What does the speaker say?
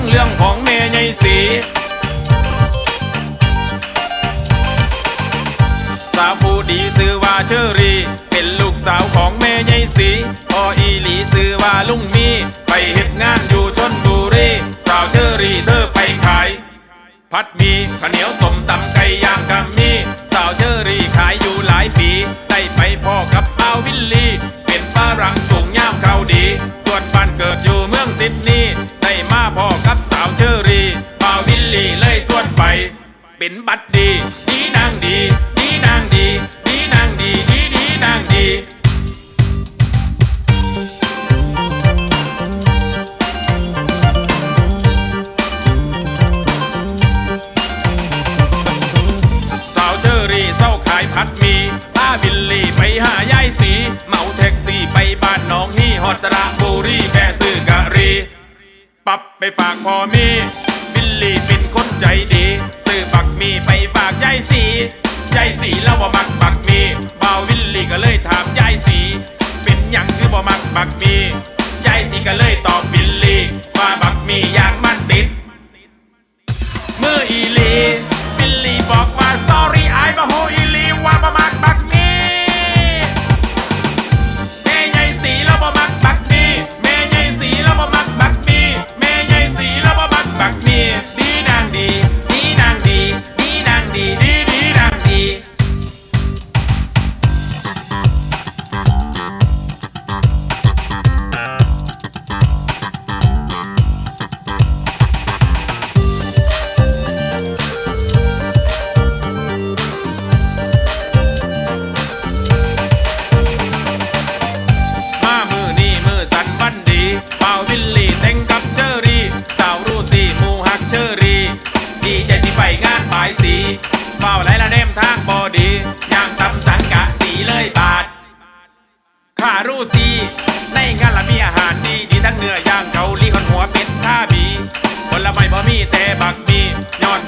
งเรื่องของเมยใหญ่สีสาวผู้ดีซื้อว่าเชอรีเป็นลูกสาวของเมยใหญ่สีพออีหลีซื้อว่าลุงมี ไปเฮ็ดงานอยู่ชนบุรีสาวเชอรีเธอไปขาย พัดมีข้าเหนียวสมตำไก่ย่างกะมีสาวเชอรี่ขายอยู่หลายปี ได้ไปพ่อกับเป้าวิลลี่ เป็นฝรั่งสูงยามเขาดี ส่วนปั่นเกิดอยู่เมืองซิดนีย์ได้มาพ่อ เป็นบัดดีดีนางดีดีนางดีดีนางดีดีดีนางดีสาวเชอรี่เศร้าขายผัดหมีป้าบิลลี่ไปหายายสีเหมาแท็กซี่ไปบ้านน้องฮี่ฮอดสระบุรีแม่ซื้อกะรี ปับไปฝากพ่อมี บิลลี่เป็นคนใจดี บักมีใจสิก็เลยตอบบิลลี่ ว่าบักมีอยากมันติด เมื่ออี เบาไรละเนมทางบอดีย่างตำสังกะสีเลยบาทข้ารู้สีในงานละมีอาหารดีดีทั้งเนื้อย่างเกาหลีคนหัวเป็ดท่าบีผลไม้บ่มีแต่บักมีย้อน